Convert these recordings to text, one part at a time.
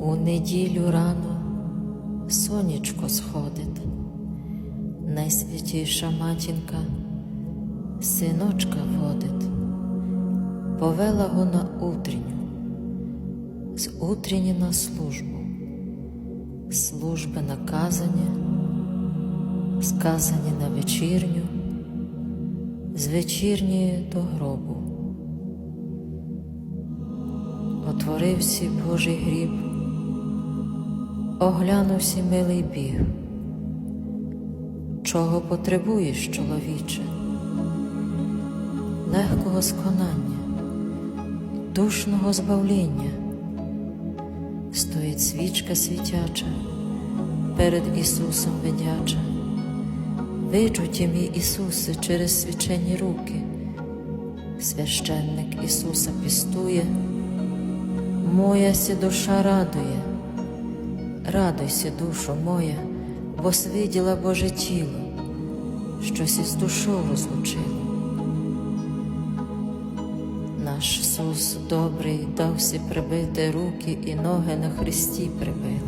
У неділю рано сонечко сходить, найсвятіша матінка синочка водить, повела го на утренню, з утренні на службу, служби наказані, сказані на вечірню, з вечірньої до гробу. Отворився Божий гріб, оглянувся милий біг. Чого потребуєш, чоловіче? Легкого сконання, душного збавління. Стоїть свічка світяча, перед Ісусом видяча. Виджуті мій Ісусе через свячені руки. Священник Ісуса пістує, моя сі душа радує, радуйся, душо моя, бо свиділа Боже тіло, щось із душою розлучило. Наш Ісус добрий дався прибити руки і ноги на Христі прибили.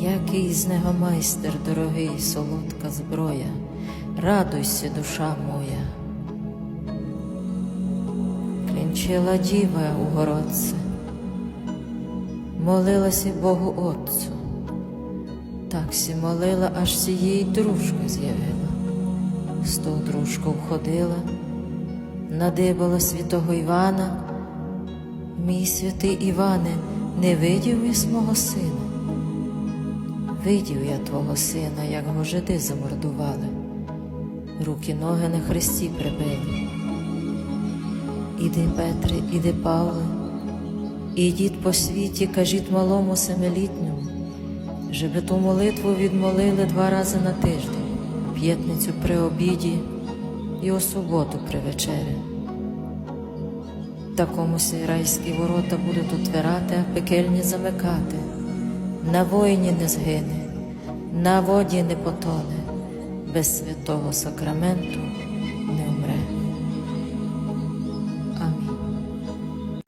Який з нього майстер дорогий, солодка зброя, радуйся, душа моя. Клінчила діва у городце, молилася Богу Отцу, так сі молила, аж сі їй дружка з'явила. З ту дружку входила, надибала святого Івана. Мій святий Іване, не видів із мого сина. Видів я твого сина, як го жиди замордували, руки ноги на хресті прибили. Іди, Петре, іди, Павле, ідіть по світі, кажіть малому семилітньому, żeby ту молитву відмолили два рази на тиждень, п'ятницю при обіді і у суботу при вечері. Такому райські ворота будуть отвирати, а пекельні замикати. На воїні не згине, на воді не потоне, без святого сакраменту не